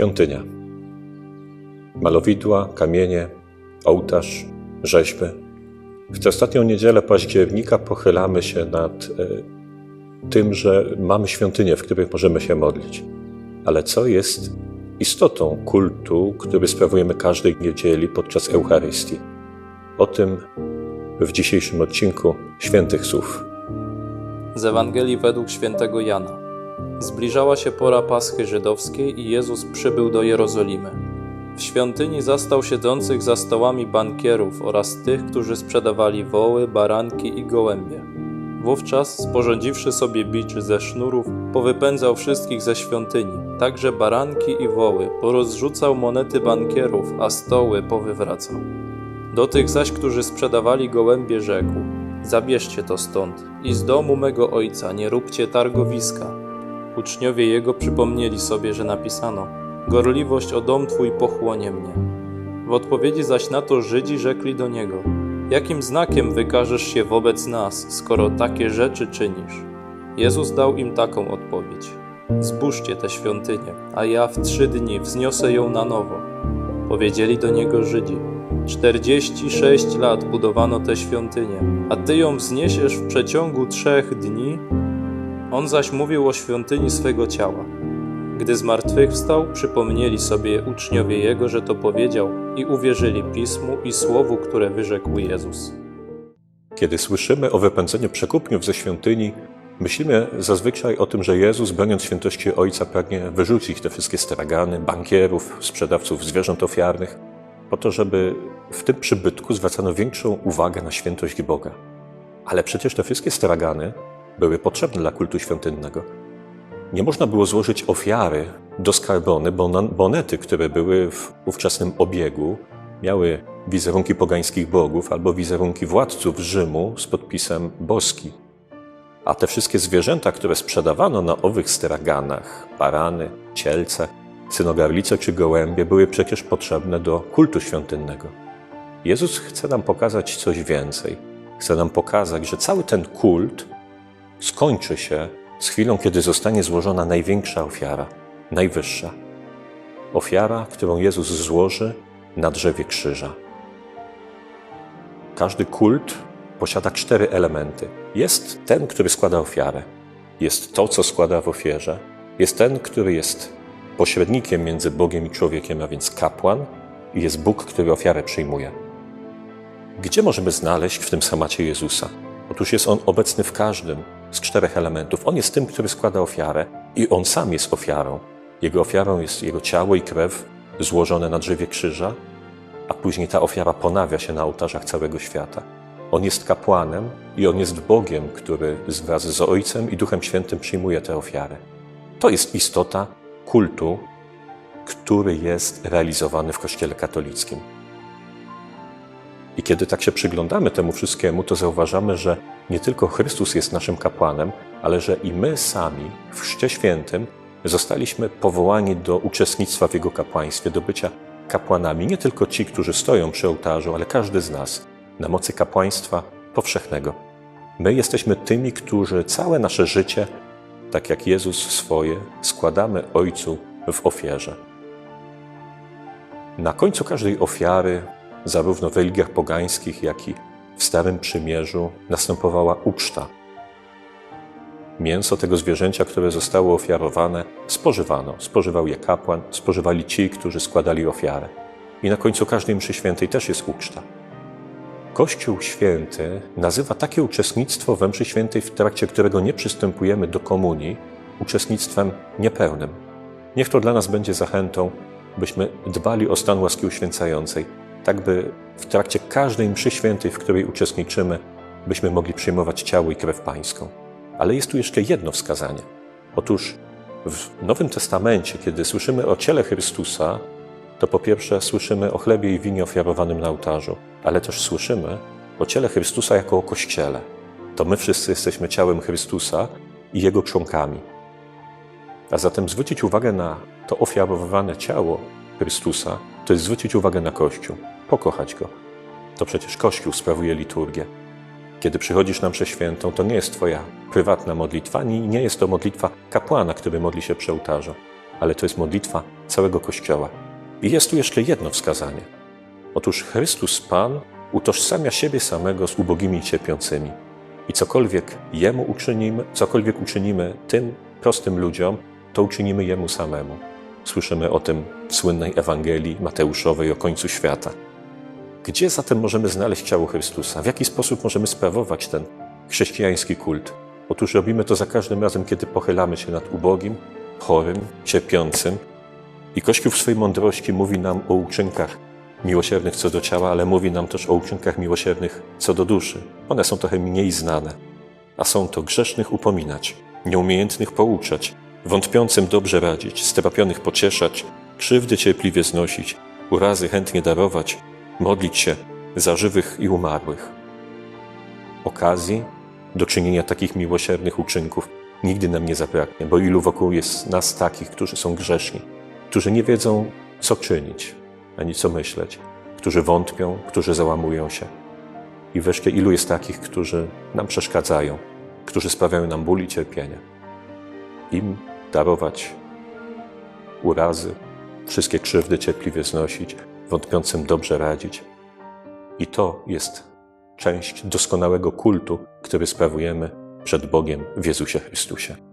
Świątynia. Malowidła, kamienie, ołtarz, rzeźby. W tę ostatnią niedzielę października pochylamy się nad e, tym, że mamy świątynię, w której możemy się modlić. Ale co jest istotą kultu, który sprawujemy każdej niedzieli podczas Eucharystii? O tym w dzisiejszym odcinku Świętych Słów. Z Ewangelii według świętego Jana. Zbliżała się pora Paschy Żydowskiej i Jezus przybył do Jerozolimy. W świątyni zastał siedzących za stołami bankierów oraz tych, którzy sprzedawali woły, baranki i gołębie. Wówczas, sporządziwszy sobie biczy ze sznurów, powypędzał wszystkich ze świątyni, także baranki i woły, porozrzucał monety bankierów, a stoły powywracał. Do tych zaś, którzy sprzedawali gołębie, rzekł: Zabierzcie to stąd i z domu mego ojca nie róbcie targowiska. Uczniowie jego przypomnieli sobie, że napisano: Gorliwość o dom twój pochłonie mnie. W odpowiedzi zaś na to Żydzi rzekli do niego: Jakim znakiem wykażesz się wobec nas, skoro takie rzeczy czynisz? Jezus dał im taką odpowiedź: Zbóżcie tę świątynię, a ja w trzy dni wzniosę ją na nowo. Powiedzieli do niego Żydzi: 46 lat budowano tę świątynię, a ty ją wzniesiesz w przeciągu trzech dni? On zaś mówił o świątyni swego ciała. Gdy zmartwychwstał, przypomnieli sobie uczniowie jego, że to powiedział, i uwierzyli pismu i słowu, które wyrzekł Jezus. Kiedy słyszymy o wypędzeniu przekupniów ze świątyni, myślimy zazwyczaj o tym, że Jezus, broniąc świętości Ojca, pragnie wyrzucić te wszystkie stragany, bankierów, sprzedawców zwierząt ofiarnych, po to, żeby w tym przybytku zwracano większą uwagę na świętość Boga. Ale przecież te wszystkie stragany były potrzebne dla kultu świątynnego. Nie można było złożyć ofiary do skarbony, bo monety, które były w ówczesnym obiegu, miały wizerunki pogańskich bogów albo wizerunki władców Rzymu z podpisem boski. A te wszystkie zwierzęta, które sprzedawano na owych straganach, barany, cielce, synogarlice czy gołębie, były przecież potrzebne do kultu świątynnego. Jezus chce nam pokazać coś więcej. Chce nam pokazać, że cały ten kult skończy się z chwilą, kiedy zostanie złożona największa ofiara, najwyższa. Ofiara, którą Jezus złoży na drzewie krzyża. Każdy kult posiada cztery elementy. Jest ten, który składa ofiarę, jest to, co składa w ofierze, jest ten, który jest pośrednikiem między Bogiem i człowiekiem, a więc kapłan, i jest Bóg, który ofiarę przyjmuje. Gdzie możemy znaleźć w tym schemacie Jezusa? Otóż jest on obecny w każdym z czterech elementów. On jest tym, który składa ofiarę i on sam jest ofiarą. Jego ofiarą jest jego ciało i krew złożone na drzewie krzyża, a później ta ofiara ponawia się na ołtarzach całego świata. On jest kapłanem i on jest Bogiem, który wraz z Ojcem i Duchem Świętym przyjmuje tę ofiarę. To jest istota kultu, który jest realizowany w Kościele katolickim. I kiedy tak się przyglądamy temu wszystkiemu, to zauważamy, że nie tylko Chrystus jest naszym kapłanem, ale że i my sami w Chrzcie Świętym zostaliśmy powołani do uczestnictwa w Jego kapłaństwie, do bycia kapłanami. Nie tylko ci, którzy stoją przy ołtarzu, ale każdy z nas na mocy kapłaństwa powszechnego. My jesteśmy tymi, którzy całe nasze życie, tak jak Jezus swoje, składamy Ojcu w ofierze. Na końcu każdej ofiary zarówno w religiach pogańskich, jak i w Starym Przymierzu następowała uczta. Mięso tego zwierzęcia, które zostało ofiarowane, spożywano. Spożywał je kapłan, spożywali ci, którzy składali ofiarę. I na końcu każdej mszy świętej też jest uczta. Kościół Święty nazywa takie uczestnictwo we mszy świętej, w trakcie którego nie przystępujemy do komunii, uczestnictwem niepełnym. Niech to dla nas będzie zachętą, byśmy dbali o stan łaski uświęcającej, tak by w trakcie każdej mszy świętej, w której uczestniczymy, byśmy mogli przyjmować ciało i krew Pańską. Ale jest tu jeszcze jedno wskazanie. Otóż w Nowym Testamencie, kiedy słyszymy o ciele Chrystusa, to po pierwsze słyszymy o chlebie i winie ofiarowanym na ołtarzu, ale też słyszymy o ciele Chrystusa jako o Kościele. To my wszyscy jesteśmy ciałem Chrystusa i Jego członkami. A zatem zwrócić uwagę na to ofiarowane ciało Chrystusa, to jest zwrócić uwagę na Kościół, pokochać Go. To przecież Kościół sprawuje liturgię. Kiedy przychodzisz na mszę świętą, to nie jest Twoja prywatna modlitwa, ani nie jest to modlitwa kapłana, który modli się przy ołtarzu. ale to jest modlitwa całego Kościoła. I jest tu jeszcze jedno wskazanie. Otóż Chrystus Pan utożsamia siebie samego z ubogimi i cierpiącymi. I cokolwiek Jemu uczynimy, cokolwiek uczynimy tym prostym ludziom, to uczynimy Jemu samemu. Słyszymy o tym w słynnej Ewangelii Mateuszowej o końcu świata. Gdzie zatem możemy znaleźć ciało Chrystusa? W jaki sposób możemy sprawować ten chrześcijański kult? Otóż robimy to za każdym razem, kiedy pochylamy się nad ubogim, chorym, cierpiącym. I Kościół w swojej mądrości mówi nam o uczynkach miłosiernych co do ciała, ale mówi nam też o uczynkach miłosiernych co do duszy. One są trochę mniej znane, a są to grzesznych upominać, nieumiejętnych pouczać, wątpiącym dobrze radzić, strapionych pocieszać, krzywdy cierpliwie znosić, urazy chętnie darować, modlić się za żywych i umarłych. Okazji do czynienia takich miłosiernych uczynków nigdy nam nie zabraknie, bo ilu wokół jest nas takich, którzy są grzeszni, którzy nie wiedzą, co czynić, ani co myśleć, którzy wątpią, którzy załamują się. I wreszcie ilu jest takich, którzy nam przeszkadzają, którzy sprawiają nam ból i cierpienie. Im darować urazy, wszystkie krzywdy cierpliwie znosić, wątpiącym dobrze radzić. I to jest część doskonałego kultu, który sprawujemy przed Bogiem w Jezusie Chrystusie.